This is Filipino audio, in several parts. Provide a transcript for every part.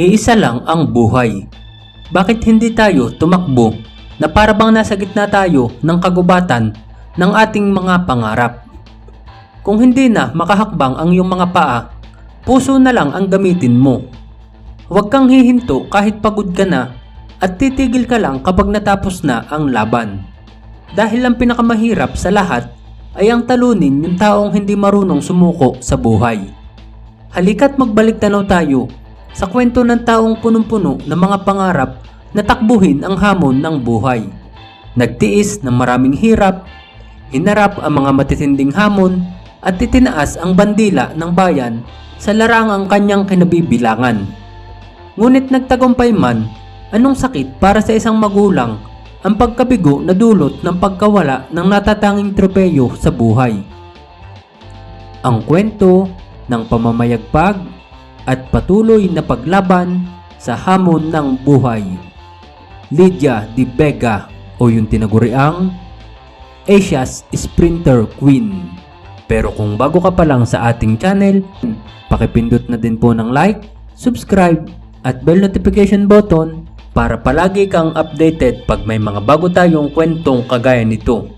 Iisa lang ang buhay. Bakit hindi tayo tumakbo na para bang nasa gitna tayo ng kagubatan ng ating mga pangarap? Kung hindi na makahakbang ang iyong mga paa, puso na lang ang gamitin mo. Huwag kang hihinto kahit pagod ka na at titigil ka lang kapag natapos na ang laban. Dahil ang pinakamahirap sa lahat ay ang talunin yung taong hindi marunong sumuko sa buhay. Halika't magbalik tanaw tayo sa kwento ng taong punong-puno ng mga pangarap na takbuhin ang hamon ng buhay. Nagtiis ng maraming hirap, hinarap ang mga matitinding hamon at titinaas ang bandila ng bayan sa larangang kanyang kinabibilangan. Ngunit nagtagumpay man, anong sakit para sa isang magulang ang pagkabigo na dulot ng pagkawala ng natatanging tropeyo sa buhay. Ang kwento ng pamamayagpag at patuloy na paglaban sa hamon ng buhay. Lydia Di Vega o yung tinaguriang Asia's Sprinter Queen. Pero kung bago ka pa lang sa ating channel, pakipindot na din po ng like, subscribe at bell notification button para palagi kang updated pag may mga bago tayong kwentong kagaya nito.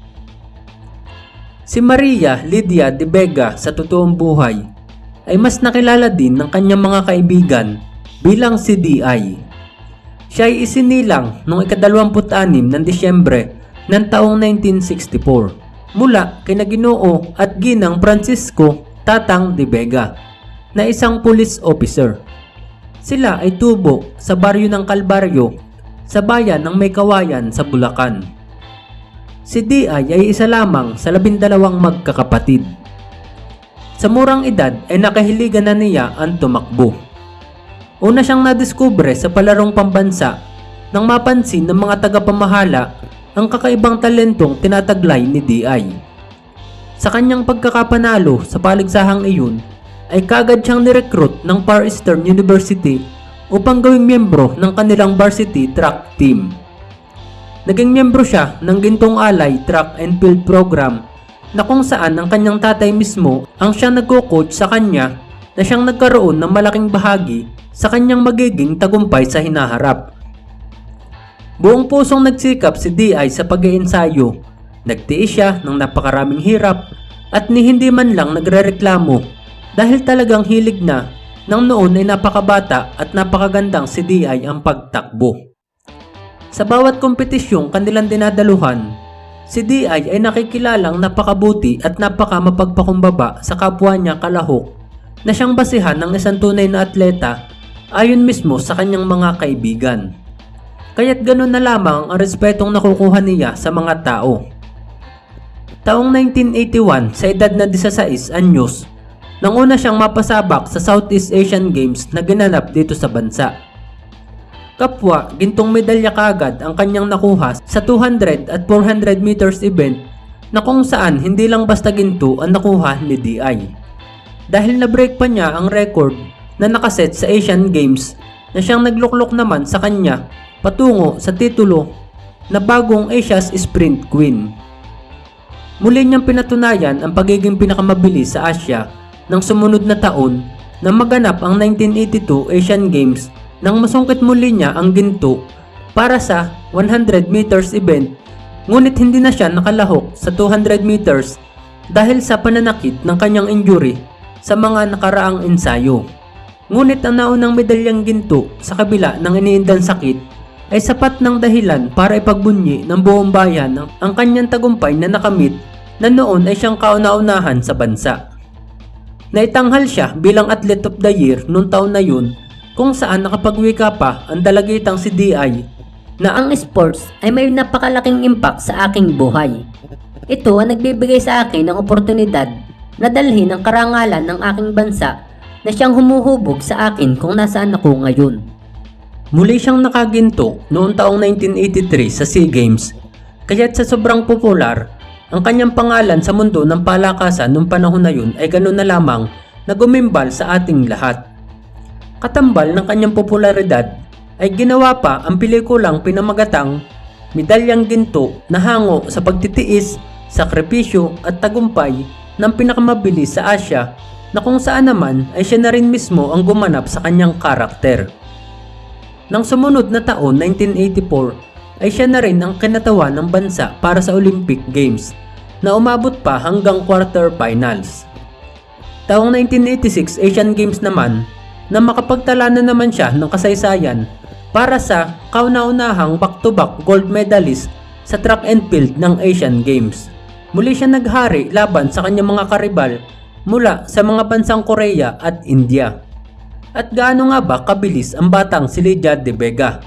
Si Maria Lydia de Vega sa totoong buhay ay mas nakilala din ng kanyang mga kaibigan bilang si DI. Siya ay isinilang noong ikadalawamput-anim ng Disyembre ng taong 1964 mula kay Naginoo at Ginang Francisco Tatang de Vega na isang police officer. Sila ay tubo sa baryo ng Kalbaryo sa bayan ng May Kawayan sa Bulacan. Si DI ay isa lamang sa labindalawang magkakapatid. Sa murang edad ay nakahiligan na niya ang tumakbo. Una siyang nadiskubre sa palarong pambansa nang mapansin ng mga tagapamahala ang kakaibang talentong tinataglay ni DI. Sa kanyang pagkakapanalo sa paligsahang iyon, ay kagad siyang nirecruit ng Far Eastern University upang gawing miyembro ng kanilang varsity track team. Naging miyembro siya ng Gintong Alay Track and Field Program na kung saan ang kanyang tatay mismo ang siyang nagko-coach sa kanya na siyang nagkaroon ng malaking bahagi sa kanyang magiging tagumpay sa hinaharap. Buong pusong nagsikap si DI sa pag-iensayo. Nagtiis siya ng napakaraming hirap at ni hindi man lang nagrereklamo dahil talagang hilig na nang noon ay napakabata at napakagandang si DI ang pagtakbo. Sa bawat kompetisyong kanilang dinadaluhan, si DI ay nakikilalang napakabuti at napaka mapagpakumbaba sa kapwa niya kalahok na siyang basihan ng isang tunay na atleta ayon mismo sa kanyang mga kaibigan. Kaya't ganun na lamang ang respetong nakukuha niya sa mga tao. Taong 1981 sa edad na 16 anyos, nang una siyang mapasabak sa Southeast Asian Games na ginanap dito sa bansa. Kapwa, gintong medalya kagad ang kanyang nakuha sa 200 at 400 meters event na kung saan hindi lang basta ginto ang nakuha ni DI. Dahil na-break pa niya ang record na nakaset sa Asian Games na siyang nagluklok naman sa kanya patungo sa titulo na bagong Asia's Sprint Queen. Muli niyang pinatunayan ang pagiging pinakamabilis sa Asia ng sumunod na taon na maganap ang 1982 Asian Games nang masungkit muli niya ang ginto para sa 100 meters event ngunit hindi na siya nakalahok sa 200 meters dahil sa pananakit ng kanyang injury sa mga nakaraang ensayo. Ngunit ang naunang medalyang ginto sa kabila ng iniindang sakit ay sapat ng dahilan para ipagbunyi ng buong bayan ang, ang kanyang tagumpay na nakamit na noon ay siyang kauna-unahan sa bansa. Naitanghal siya bilang Athlete of the Year noong taon na yun kung saan nakapagwika pa ang dalagitang si DI na ang sports ay may napakalaking impact sa aking buhay. Ito ang nagbibigay sa akin ng oportunidad na dalhin ang karangalan ng aking bansa na siyang humuhubog sa akin kung nasaan ako ngayon. Muli siyang nakaginto noong taong 1983 sa SEA Games, kaya't sa sobrang popular, ang kanyang pangalan sa mundo ng palakasan noong panahon na yun ay ganoon na lamang na gumimbal sa ating lahat. Katambal ng kanyang popularidad ay ginawa pa ang pelikulang pinamagatang Medalyang Ginto na hango sa pagtitiis, sakripisyo at tagumpay ng pinakamabilis sa Asya na kung saan naman ay siya na rin mismo ang gumanap sa kanyang karakter. Nang sumunod na taon 1984 ay siya na rin ang kinatawan ng bansa para sa Olympic Games na umabot pa hanggang quarterfinals. Taong 1986 Asian Games naman na makapagtala na naman siya ng kasaysayan para sa kauna-unahang back-to-back gold medalist sa track and field ng Asian Games. Muli siya naghari laban sa kanyang mga karibal mula sa mga bansang Korea at India. At gaano nga ba kabilis ang batang si Lydia De Vega?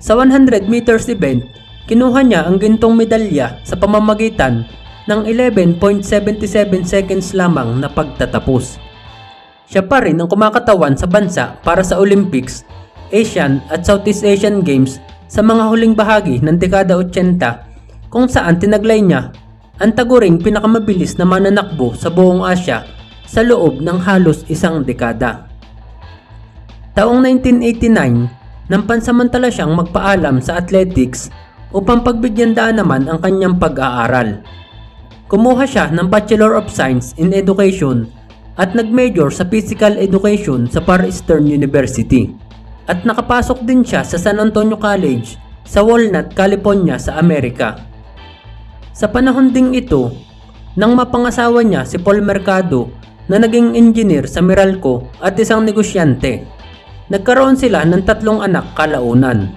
Sa 100 meters event, kinuha niya ang gintong medalya sa pamamagitan ng 11.77 seconds lamang na pagtatapos. Siya pa rin ang kumakatawan sa bansa para sa Olympics, Asian at Southeast Asian Games sa mga huling bahagi ng dekada 80 kung saan tinaglay niya ang taguring pinakamabilis na mananakbo sa buong Asya sa loob ng halos isang dekada. Taong 1989, nang pansamantala siyang magpaalam sa athletics upang pagbigyan daan naman ang kanyang pag-aaral. Kumuha siya ng Bachelor of Science in Education at nag-major sa Physical Education sa Far Eastern University. At nakapasok din siya sa San Antonio College sa Walnut, California sa Amerika. Sa panahon ding ito, nang mapangasawa niya si Paul Mercado na naging engineer sa Meralco at isang negosyante. Nagkaroon sila ng tatlong anak kalaunan.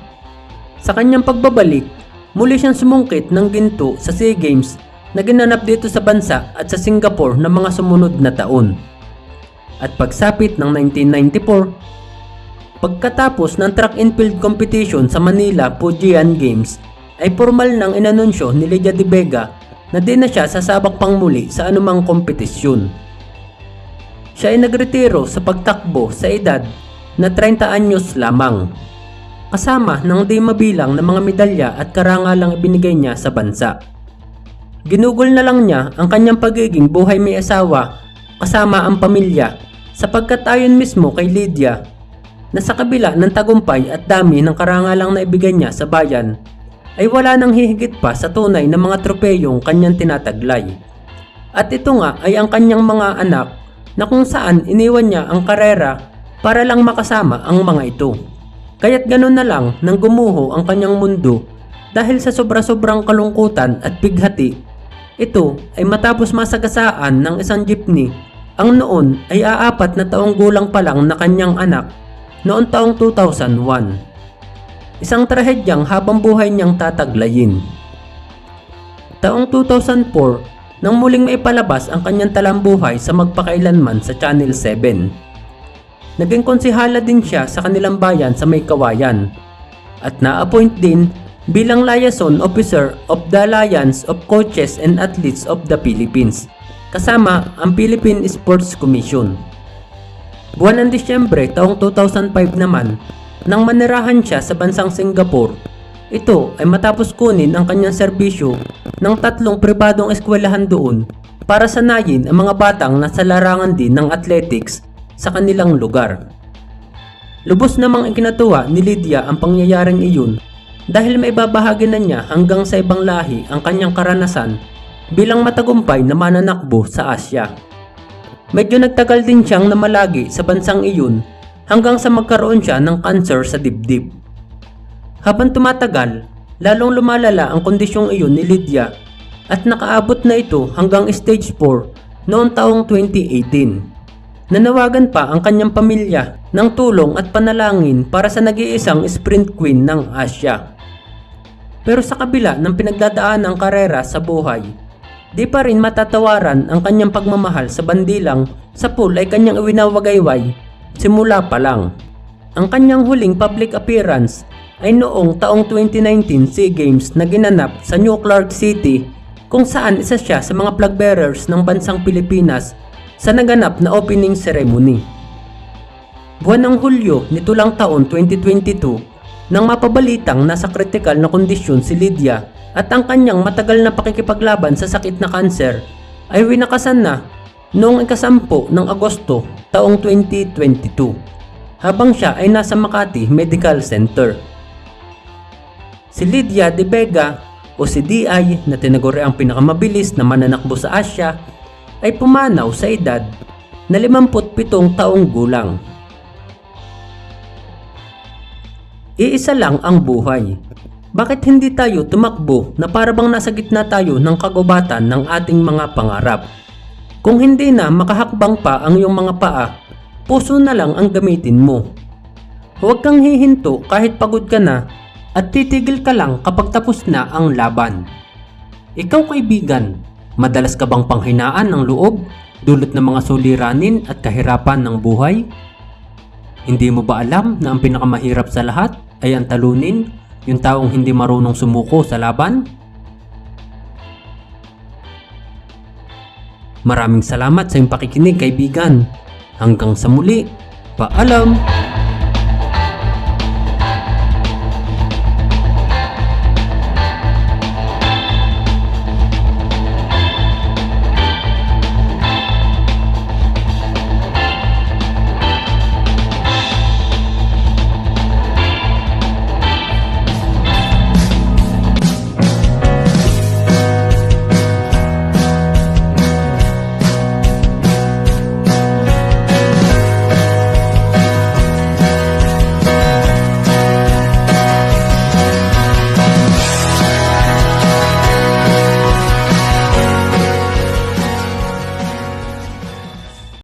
Sa kanyang pagbabalik, muli siyang sumungkit ng ginto sa SEA Games na ginanap dito sa bansa at sa Singapore ng mga sumunod na taon. At pagsapit ng 1994, pagkatapos ng track and field competition sa Manila Fujian Games, ay formal nang inanunsyo ni Lydia De Vega na di na siya sasabak pang muli sa anumang kompetisyon. Siya ay nagretiro sa pagtakbo sa edad na 30 anyos lamang, kasama ng di mabilang na mga medalya at karangalang ibinigay niya sa bansa. Ginugol na lang niya ang kanyang pagiging buhay may asawa kasama ang pamilya sapagkat ayon mismo kay Lydia na sa kabila ng tagumpay at dami ng karangalang na ibigay niya sa bayan ay wala nang hihigit pa sa tunay na mga tropeyong kanyang tinataglay. At ito nga ay ang kanyang mga anak na kung saan iniwan niya ang karera para lang makasama ang mga ito. Kaya't ganun na lang nang gumuho ang kanyang mundo dahil sa sobra-sobrang kalungkutan at bighati. Ito ay matapos masagasaan ng isang jeepney ang noon ay aapat na taong gulang pa lang na kanyang anak noong taong 2001. Isang trahedyang habang buhay niyang tataglayin. Taong 2004 nang muling maipalabas ang kanyang talambuhay sa magpakailanman sa Channel 7. Naging konsihala din siya sa kanilang bayan sa may kawayan at na-appoint din bilang liaison officer of the Alliance of Coaches and Athletes of the Philippines kasama ang Philippine Sports Commission. Buwan ng Disyembre taong 2005 naman nang manirahan siya sa bansang Singapore. Ito ay matapos kunin ang kanyang serbisyo ng tatlong pribadong eskwelahan doon para sanayin ang mga batang nasa larangan din ng athletics sa kanilang lugar. Lubos namang ikinatuwa ni Lydia ang pangyayaring iyon dahil may babahagi na niya hanggang sa ibang lahi ang kanyang karanasan bilang matagumpay na mananakbo sa Asya. Medyo nagtagal din siyang namalagi sa bansang iyon hanggang sa magkaroon siya ng cancer sa dibdib. Habang tumatagal, lalong lumalala ang kondisyong iyon ni Lydia at nakaabot na ito hanggang stage 4 noong taong 2018. Nanawagan pa ang kanyang pamilya ng tulong at panalangin para sa nag-iisang sprint queen ng Asya. Pero sa kabila ng pinagdadaan ng karera sa buhay, di pa rin matatawaran ang kanyang pagmamahal sa bandilang sa pool ay kanyang iwinawagayway simula pa lang. Ang kanyang huling public appearance ay noong taong 2019 SEA Games na ginanap sa New Clark City kung saan isa siya sa mga flag bearers ng bansang Pilipinas sa naganap na opening ceremony. Buwan ng Hulyo nito lang taon 2022 nang mapabalitang nasa kritikal na kondisyon si Lydia at ang kanyang matagal na pakikipaglaban sa sakit na kanser ay winakasan na noong ikasampu ng Agosto taong 2022 habang siya ay nasa Makati Medical Center. Si Lydia De Vega o si DI na tinaguri ang pinakamabilis na mananakbo sa Asya ay pumanaw sa edad na 57 taong gulang. Iisa lang ang buhay. Bakit hindi tayo tumakbo na para bang nasa gitna tayo ng kagubatan ng ating mga pangarap? Kung hindi na makahakbang pa ang iyong mga paa, puso na lang ang gamitin mo. Huwag kang hihinto kahit pagod ka na at titigil ka lang kapag tapos na ang laban. Ikaw kaibigan, madalas ka bang panghinaan ng loob dulot ng mga suliranin at kahirapan ng buhay? Hindi mo ba alam na ang pinakamahirap sa lahat ay ang talunin, yung taong hindi marunong sumuko sa laban? Maraming salamat sa iyong pakikinig kaibigan. Hanggang sa muli, paalam!